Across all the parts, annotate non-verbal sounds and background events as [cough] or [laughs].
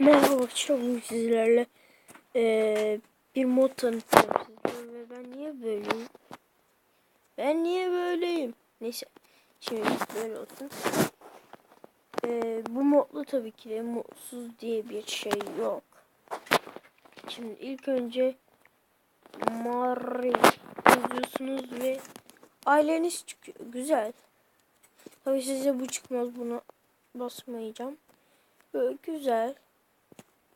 Merhaba bugün sizlerle eee, bir mod tanıtacağım size ve ben niye böyleyim? Ben niye böyleyim? Neyse şimdi böyle olsun. Eee, bu modlu tabii ki de mutsuz diye bir şey yok. Şimdi ilk önce Mario yazıyorsunuz ve aileniz çıkıyor. Güzel. Tabii size bu çıkmaz buna basmayacağım. Böyle güzel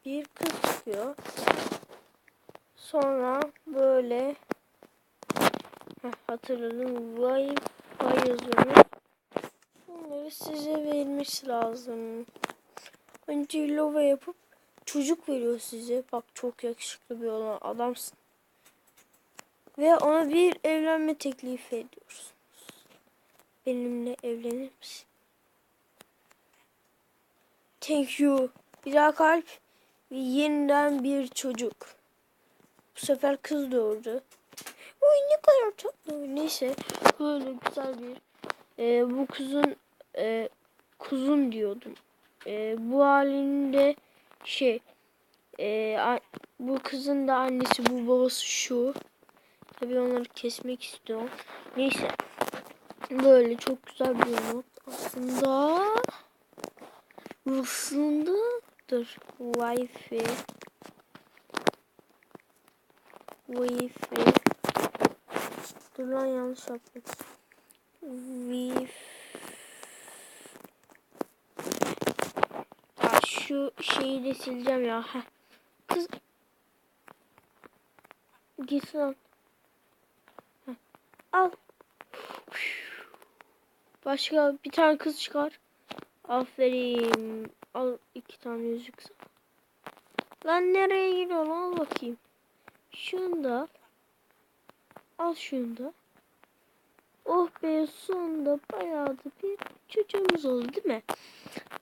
bir kız çıkıyor. Sonra böyle heh, hatırladım Wi-Fi yazıyoruz. Bunları size verilmesi lazım. Önce lova yapıp çocuk veriyor size. Bak çok yakışıklı bir olan adamsın. Ve ona bir evlenme teklifi ediyorsunuz. Benimle evlenir misin? Thank you. Bir daha kalp ve yeniden bir çocuk. Bu sefer kız doğurdu. Oy ne kadar tatlı. Neyse böyle güzel bir e, bu kızın e, kuzum diyordum. E, bu halinde şey e, a- bu kızın da annesi bu babası şu. Tabii onları kesmek istiyorum. Neyse. Böyle çok güzel bir not aslında. Aslında dur. Wi-Fi. Wi-Fi. Dur lan yanlış yaptım. Wi-Fi. Şu şeyi de sileceğim ya. Heh. Kız. Git lan. Heh. Al. Başka bir tane kız çıkar. Aferin. Al iki tane yüzük. Lan nereye gidiyor lan al bakayım. Şunu da. Al şunu da. Oh be sonunda bayağı da bir çocuğumuz oldu değil mi?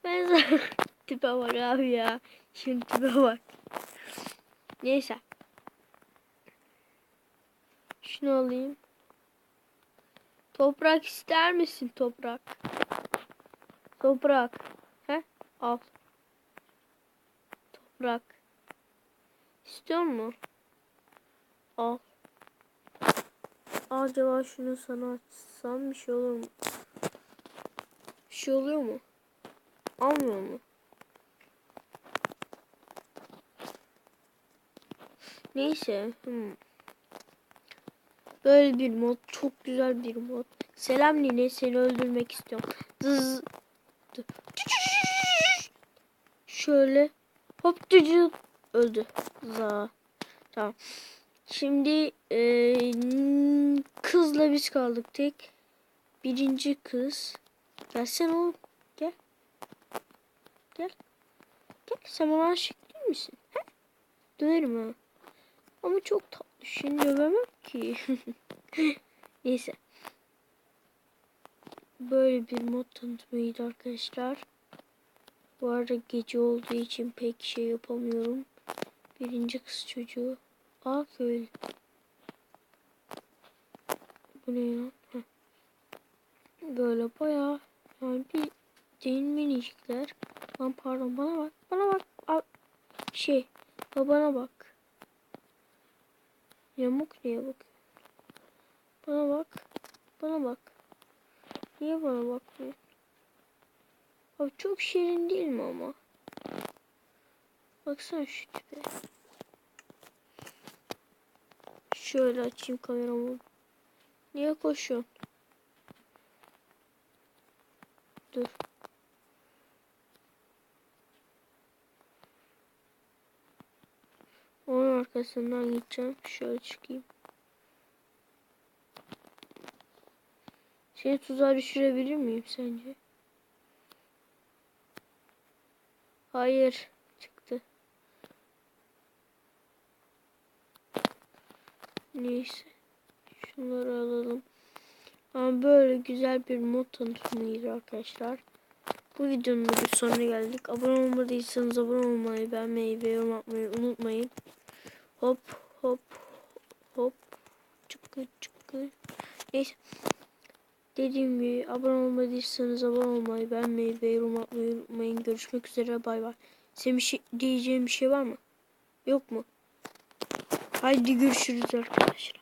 Ben [laughs] zaten tipe bak abi ya. Şimdi tipe bak. Neyse. Şunu alayım. Toprak ister misin toprak? Toprak. Al. Toprak. İstiyor mu? Al. Acaba şunu sana açsam bir şey olur mu? Bir şey oluyor mu? Almıyor mu? Neyse. Hmm. Böyle bir mod. Çok güzel bir mod. Selam Nine. Seni öldürmek istiyorum. Dız. Şöyle. Hop cücü. Öldü. Za. Tamam. Şimdi eee, kızla biz kaldık tek. Birinci kız. Gelsene oğlum. Gel. Gel. Gel. Sen bana aşık değil misin? He? Dönerim ha. Ama çok tatlı. Şimdi dövemem ki. [laughs] Neyse. Böyle bir mod tanıtmaydı arkadaşlar. Bu arada gece olduğu için pek şey yapamıyorum. Birinci kız çocuğu. Aa köylü. Bu ne ya? Böyle bayağı yani bir değil minicikler. Lan pardon bana bak. Bana bak. Al. Şey. Babana bak. Yamuk niye bak? Bana bak. Bana bak. Niye bana bakmıyor? Abi çok şirin değil mi ama? Baksana şu tipe. Şöyle açayım kameramı. Niye koşuyorsun? Dur. Onun arkasından gideceğim. Şöyle çıkayım. Seni tuzağa düşürebilir miyim sence? Hayır. Çıktı. Neyse. Şunları alalım. Ama böyle güzel bir mod tanıtımıydı arkadaşlar. Bu videonun da sonuna geldik. Abone olmadıysanız abone olmayı, beğenmeyi ve yorum atmayı unutmayın. Hop hop hop. Çıkı çıkı. Neyse. Dediğim gibi abone olmadıysanız abone olmayı, beğenmeyi ve yorum atmayı unutmayın. Görüşmek üzere. Bay bay. Senin bir şey, diyeceğin bir şey var mı? Yok mu? Haydi görüşürüz arkadaşlar.